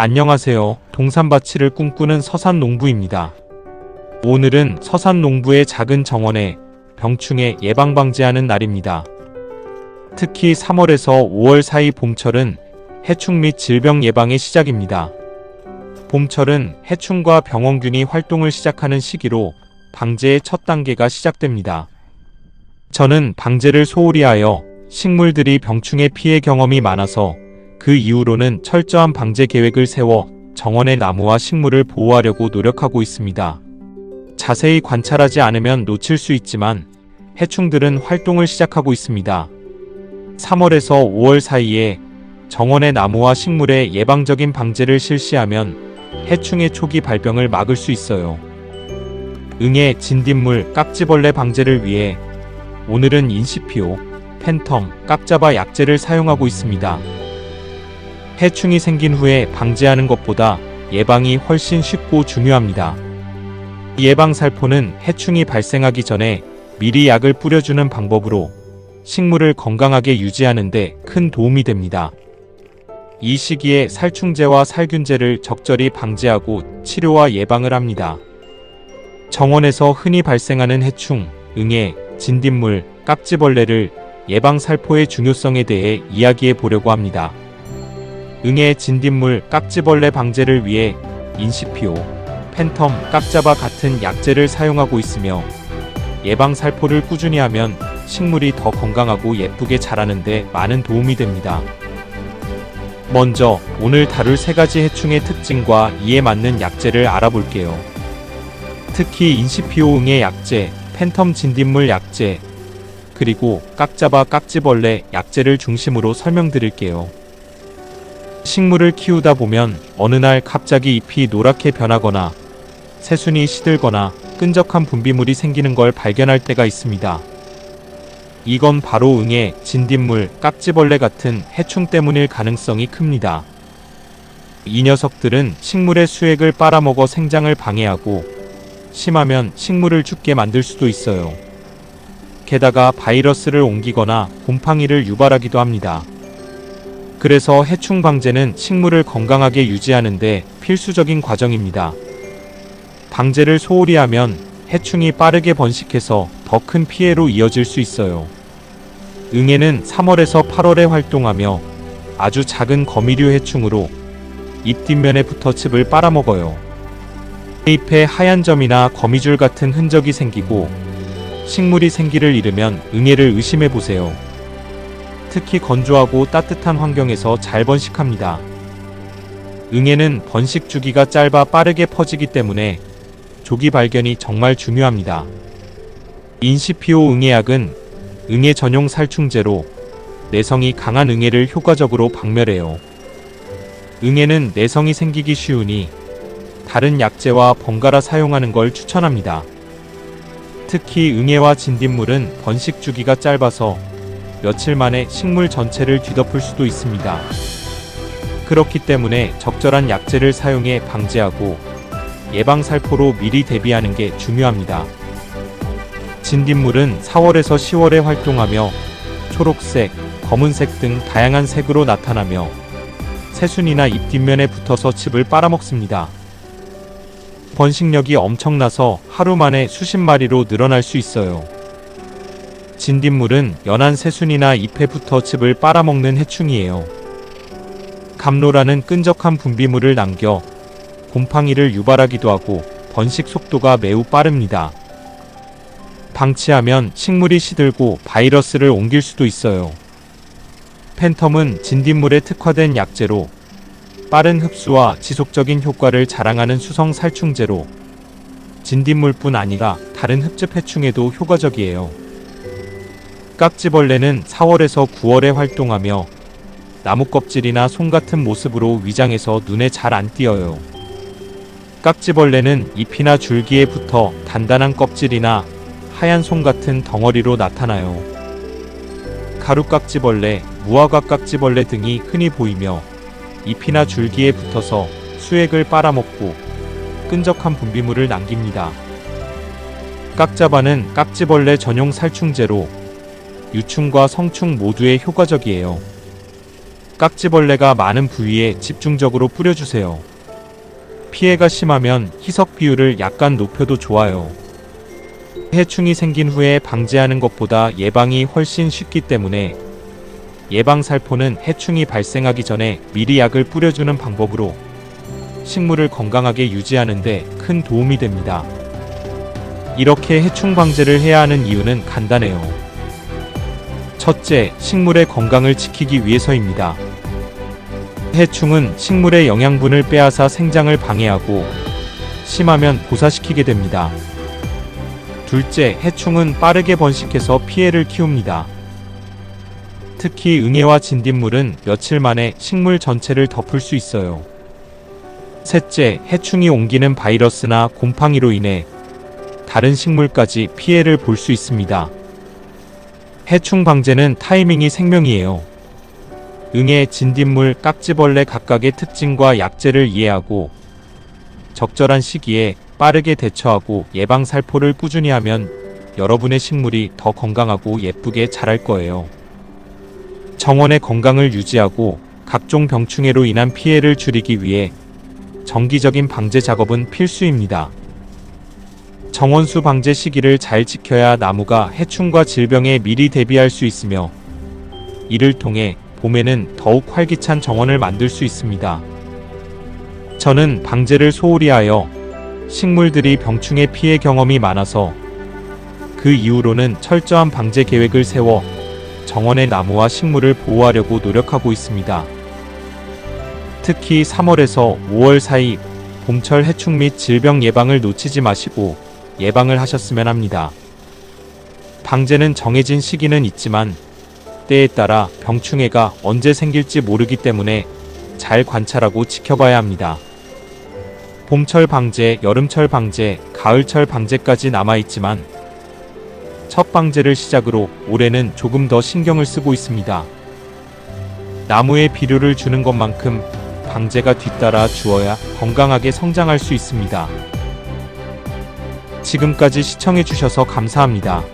안녕하세요. 동산바치를 꿈꾸는 서산 농부입니다. 오늘은 서산 농부의 작은 정원에 병충해 예방 방지하는 날입니다. 특히 3월에서 5월 사이 봄철은 해충 및 질병 예방의 시작입니다. 봄철은 해충과 병원균이 활동을 시작하는 시기로 방제의 첫 단계가 시작됩니다. 저는 방제를 소홀히 하여 식물들이 병충해 피해 경험이 많아서 그 이후로는 철저한 방제 계획을 세워 정원의 나무와 식물을 보호하려고 노력하고 있습니다. 자세히 관찰하지 않으면 놓칠 수 있지만 해충들은 활동을 시작하고 있습니다. 3월에서 5월 사이에 정원의 나무와 식물의 예방적인 방제를 실시하면 해충의 초기 발병을 막을 수 있어요. 응애, 진딧물, 깍지벌레 방제를 위해 오늘은 인시피오, 팬텀, 깍자바 약제를 사용하고 있습니다. 해충이 생긴 후에 방제하는 것보다 예방이 훨씬 쉽고 중요합니다. 예방살포는 해충이 발생하기 전에 미리 약을 뿌려주는 방법으로 식물을 건강하게 유지하는 데 큰 도움이 됩니다. 이 시기에 살충제와 살균제를 적절히 방제하고 치료와 예방을 합니다. 정원에서 흔히 발생하는 해충, 응애, 진딧물, 깍지벌레를 예방살포의 중요성에 대해 이야기해 보려고 합니다. 응애, 진딧물, 깍지벌레 방제를 위해 인시피오, 팬텀, 깍자바 같은 약제를 사용하고 있으며 예방 살포를 꾸준히 하면 식물이 더 건강하고 예쁘게 자라는데 많은 도움이 됩니다. 먼저 오늘 다룰 세 가지 해충의 특징과 이에 맞는 약제를 알아볼게요. 특히 인시피오 응애 약제, 팬텀 진딧물 약제, 그리고 깍자바 깍지벌레 약제를 중심으로 설명드릴게요. 식물을 키우다 보면 어느 날 갑자기 잎이 노랗게 변하거나 새순이 시들거나 끈적한 분비물이 생기는 걸 발견할 때가 있습니다. 이건 바로 응애, 진딧물, 깍지벌레 같은 해충 때문일 가능성이 큽니다. 이 녀석들은 식물의 수액을 빨아먹어 생장을 방해하고 심하면 식물을 죽게 만들 수도 있어요. 게다가 바이러스를 옮기거나 곰팡이를 유발하기도 합니다. 그래서 해충 방제는 식물을 건강하게 유지하는데 필수적인 과정입니다. 방제를 소홀히 하면 해충이 빠르게 번식해서 더 큰 피해로 이어질 수 있어요. 응애는 3월에서 8월에 활동하며 아주 작은 거미류 해충으로 잎 뒷면에 붙어 칩을 빨아먹어요. 잎에 하얀 점이나 거미줄 같은 흔적이 생기고 식물이 생기를 잃으면 응애를 의심해 보세요. 특히 건조하고 따뜻한 환경에서 잘 번식합니다. 응애는 번식 주기가 짧아 빠르게 퍼지기 때문에 조기 발견이 정말 중요합니다. 인시피오 응애약은 응애 전용 살충제로 내성이 강한 응애를 효과적으로 박멸해요. 응애는 내성이 생기기 쉬우니 다른 약제와 번갈아 사용하는 걸 추천합니다. 특히 응애와 진딧물은 번식 주기가 짧아서 며칠 만에 식물 전체를 뒤덮을 수도 있습니다. 그렇기 때문에 적절한 약제를 사용해 방제하고 예방살포로 미리 대비하는 게 중요합니다. 진딧물은 4월에서 10월에 활동하며 초록색, 검은색 등 다양한 색으로 나타나며 새순이나 잎 뒷면에 붙어서 칩을 빨아먹습니다. 번식력이 엄청나서 하루 만에 수십 마리로 늘어날 수 있어요. 진딧물은 연한 새순이나 잎에 붙어 칩을 빨아먹는 해충이에요. 감로라는 끈적한 분비물을 남겨 곰팡이를 유발하기도 하고 번식 속도가 매우 빠릅니다. 방치하면 식물이 시들고 바이러스를 옮길 수도 있어요. 팬텀은 진딧물에 특화된 약제로 빠른 흡수와 지속적인 효과를 자랑하는 수성 살충제로 진딧물뿐 아니라 다른 흡즙 해충에도 효과적이에요. 깍지벌레는 4월에서 9월에 활동하며 나무 껍질이나 솜 같은 모습으로 위장해서 눈에 잘 안 띄어요. 깍지벌레는 잎이나 줄기에 붙어 단단한 껍질이나 하얀 솜 같은 덩어리로 나타나요. 가루깍지벌레, 무화과깍지벌레 등이 흔히 보이며 잎이나 줄기에 붙어서 수액을 빨아먹고 끈적한 분비물을 남깁니다. 깍자바는 깍지벌레 전용 살충제로 유충과 성충 모두에 효과적이에요. 깍지벌레가 많은 부위에 집중적으로 뿌려주세요. 피해가 심하면 희석 비율을 약간 높여도 좋아요. 해충이 생긴 후에 방제하는 것보다 예방이 훨씬 쉽기 때문에 예방 살포는 해충이 발생하기 전에 미리 약을 뿌려주는 방법으로 식물을 건강하게 유지하는데 큰 도움이 됩니다. 이렇게 해충 방제를 해야 하는 이유는 간단해요. 첫째, 식물의 건강을 지키기 위해서입니다. 해충은 식물의 영양분을 빼앗아 생장을 방해하고 심하면 보사시키게 됩니다. 둘째, 해충은 빠르게 번식해서 피해를 키웁니다. 특히 응애와 진딧물은 며칠 만에 식물 전체를 덮을 수 있어요. 셋째, 해충이 옮기는 바이러스나 곰팡이로 인해 다른 식물까지 피해를 볼 수 있습니다. 해충 방제는 타이밍이 생명이에요. 응애, 진딧물, 깍지벌레 각각의 특징과 약재를 이해하고 적절한 시기에 빠르게 대처하고 예방 살포를 꾸준히 하면 여러분의 식물이 더 건강하고 예쁘게 자랄 거예요. 정원의 건강을 유지하고 각종 병충해로 인한 피해를 줄이기 위해 정기적인 방제 작업은 필수입니다. 정원수 방제 시기를 잘 지켜야 나무가 해충과 질병에 미리 대비할 수 있으며 이를 통해 봄에는 더욱 활기찬 정원을 만들 수 있습니다. 저는 방제를 소홀히 하여 식물들이 병충해 피해 경험이 많아서 그 이후로는 철저한 방제 계획을 세워 정원의 나무와 식물을 보호하려고 노력하고 있습니다. 특히 3월에서 5월 사이 봄철 해충 및 질병 예방을 놓치지 마시고 예방을 하셨으면 합니다. 방제는 정해진 시기는 있지만 때에 따라 병충해가 언제 생길지 모르기 때문에 잘 관찰하고 지켜봐야 합니다. 봄철 방제, 여름철 방제, 가을철 방제까지 남아있지만 첫 방제를 시작으로 올해는 조금 더 신경을 쓰고 있습니다. 나무에 비료를 주는 것만큼 방제가 뒤따라 주어야 건강하게 성장할 수 있습니다. 지금까지 시청해주셔서 감사합니다.